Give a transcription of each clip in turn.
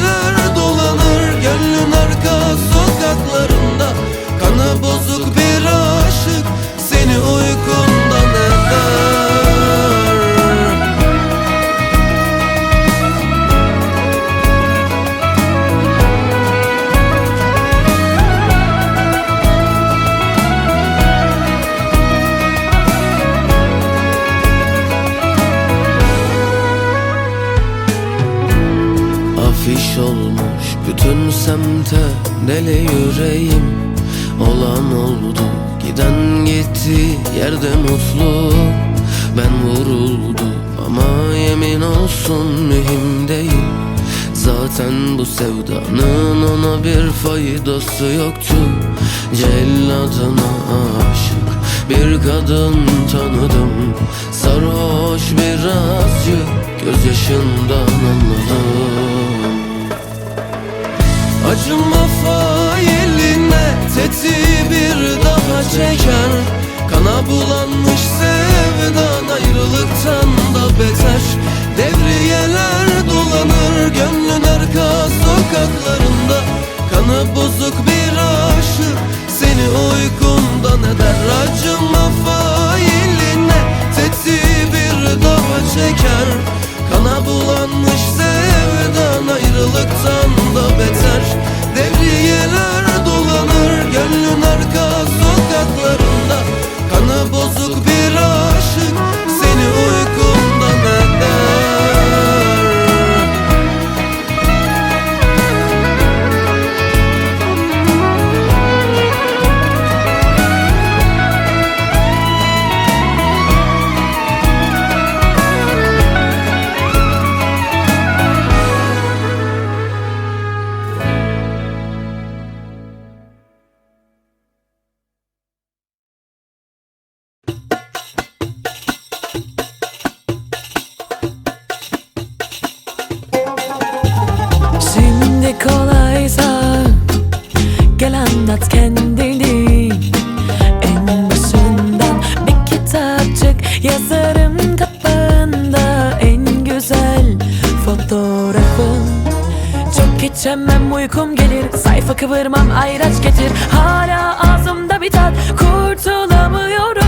Devriyeler Afiş olmuş bütün semte deli yüreğim. Olan oldu giden gitti yerde mutlu. Ben vuruldum ama yemin olsun mühim değil Zaten bu sevdanın ona bir faydası yoktu. Celladına aşık bir kadın tanıdım. Sarhoş birazcık gözyaşından anladım. Acıma failine tetiği bir daha çeker. Kana bulanmış sevdan ayrılıktan da beter. Devriyeler dolanır gönlün arka sokaklarında. Kanı bozuk bir ayrılıktan da beter Yazarım kapağında En güzel fotoğrafın Çok içemem uykum gelir Sayfa kıvırmam ayraç getir. Hala ağzımda bir tat Kurtulamıyorum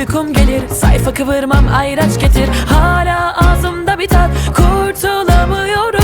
uykum gelir. Sayfa kıvırmam ayraç getir. Hala ağzımda bir tat. Kurtulamıyorum